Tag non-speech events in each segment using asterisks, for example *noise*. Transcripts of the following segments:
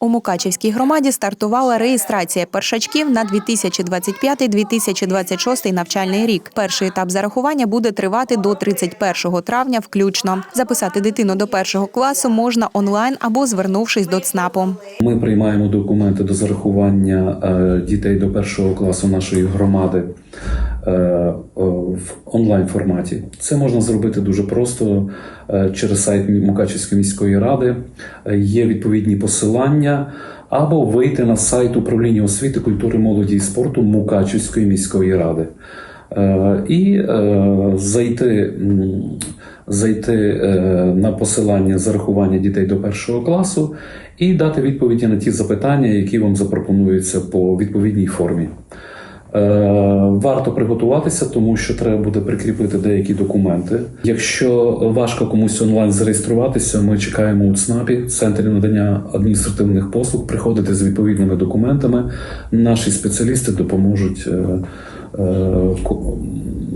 У Мукачівській громаді стартувала реєстрація першачків на 2025-2026 навчальний рік. Перший етап зарахування буде тривати до 31 травня включно. Записати дитину до першого класу можна онлайн або звернувшись до ЦНАПу. Ми приймаємо документи до зарахування е, дітей до першого класу нашої громади в онлайн форматі. Це можна зробити дуже просто е, через сайт Мукачівської міської ради. Е, Є відповідні посилання. Або вийти на сайт управління освіти, культури, молоді і спорту Мукачівської міської ради. Е, І е, зайти, зайти е, на посилання зарахування дітей до першого класу і дати відповіді на ті запитання, які вам запропонуються по відповідній формі. Е, Варто приготуватися, тому що треба буде прикріпити деякі документи. Якщо важко комусь онлайн зареєструватися, ми чекаємо у ЦНАПі, центрі надання адміністративних послуг, приходити з відповідними документами. Наші спеціалісти допоможуть е, е,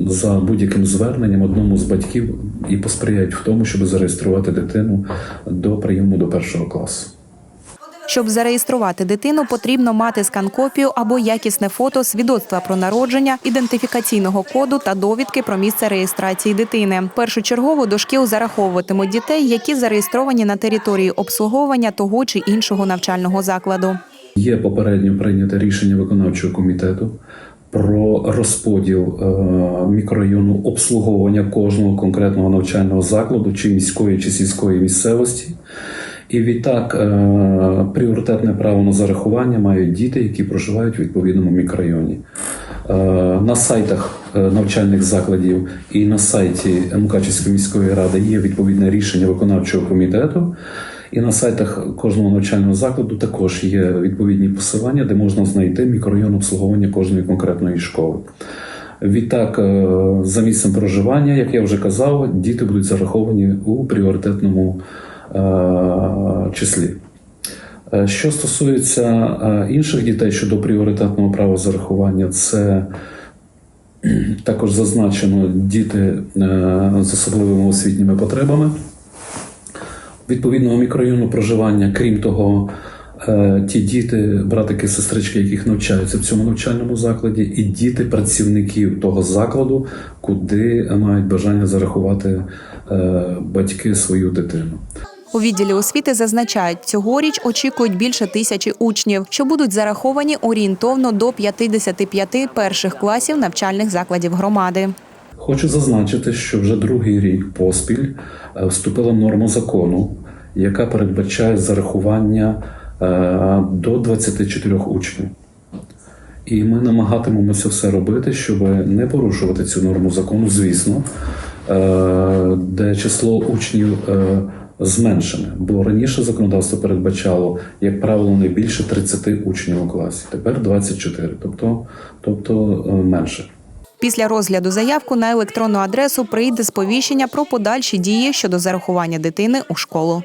за будь-яким зверненням одному з батьків і посприяють в тому, щоб зареєструвати дитину до прийому до першого класу. Щоб зареєструвати дитину, потрібно мати скан-копію або якісне фото свідоцтва про народження, ідентифікаційного коду та довідки про місце реєстрації дитини. Першочергово до шкіл зараховуватимуть дітей, які зареєстровані на території обслуговування того чи іншого навчального закладу. Є попередньо прийняте рішення виконавчого комітету про розподіл е, мікрорайону обслуговування кожного конкретного навчального закладу, чи міської, чи сільської місцевості. І відтак е, пріоритетне право на зарахування мають діти, які проживають в відповідному мікрорайоні. Е, На сайтах е, навчальних закладів і на сайті Мукачівської міської ради є відповідне рішення виконавчого комітету. І на сайтах кожного навчального закладу також є відповідні посилання, де можна знайти мікрорайон обслуговування кожної конкретної школи. Відтак, за місцем проживання, як я вже казав, діти будуть зараховані у пріоритетному числі. Е, Що стосується е, інших дітей щодо пріоритетного права зарахування, це *clears throat* також зазначено діти е, з особливими освітніми потребами відповідного мікрорайону проживання. Крім того, е, ті діти, братики, сестрички, яких навчаються в цьому навчальному закладі, і діти працівників того закладу, куди мають бажання зарахувати е, батьки свою дитину. У відділі освіти зазначають, цьогоріч очікують більше тисячі учнів, що будуть зараховані орієнтовно до 55 перших класів навчальних закладів громади. Хочу зазначити, що вже другий рік поспіль е, вступила норма закону, яка передбачає зарахування е, до 24 учнів. І ми намагатимемося все робити, щоб не порушувати цю норму закону, звісно, е, де число учнів зменшене. Бо раніше законодавство передбачало, як правило, не більше 30 учнів у класі. Тепер 24, тобто, тобто е, менше. Після розгляду заявку на електронну адресу прийде сповіщення про подальші дії щодо зарахування дитини у школу.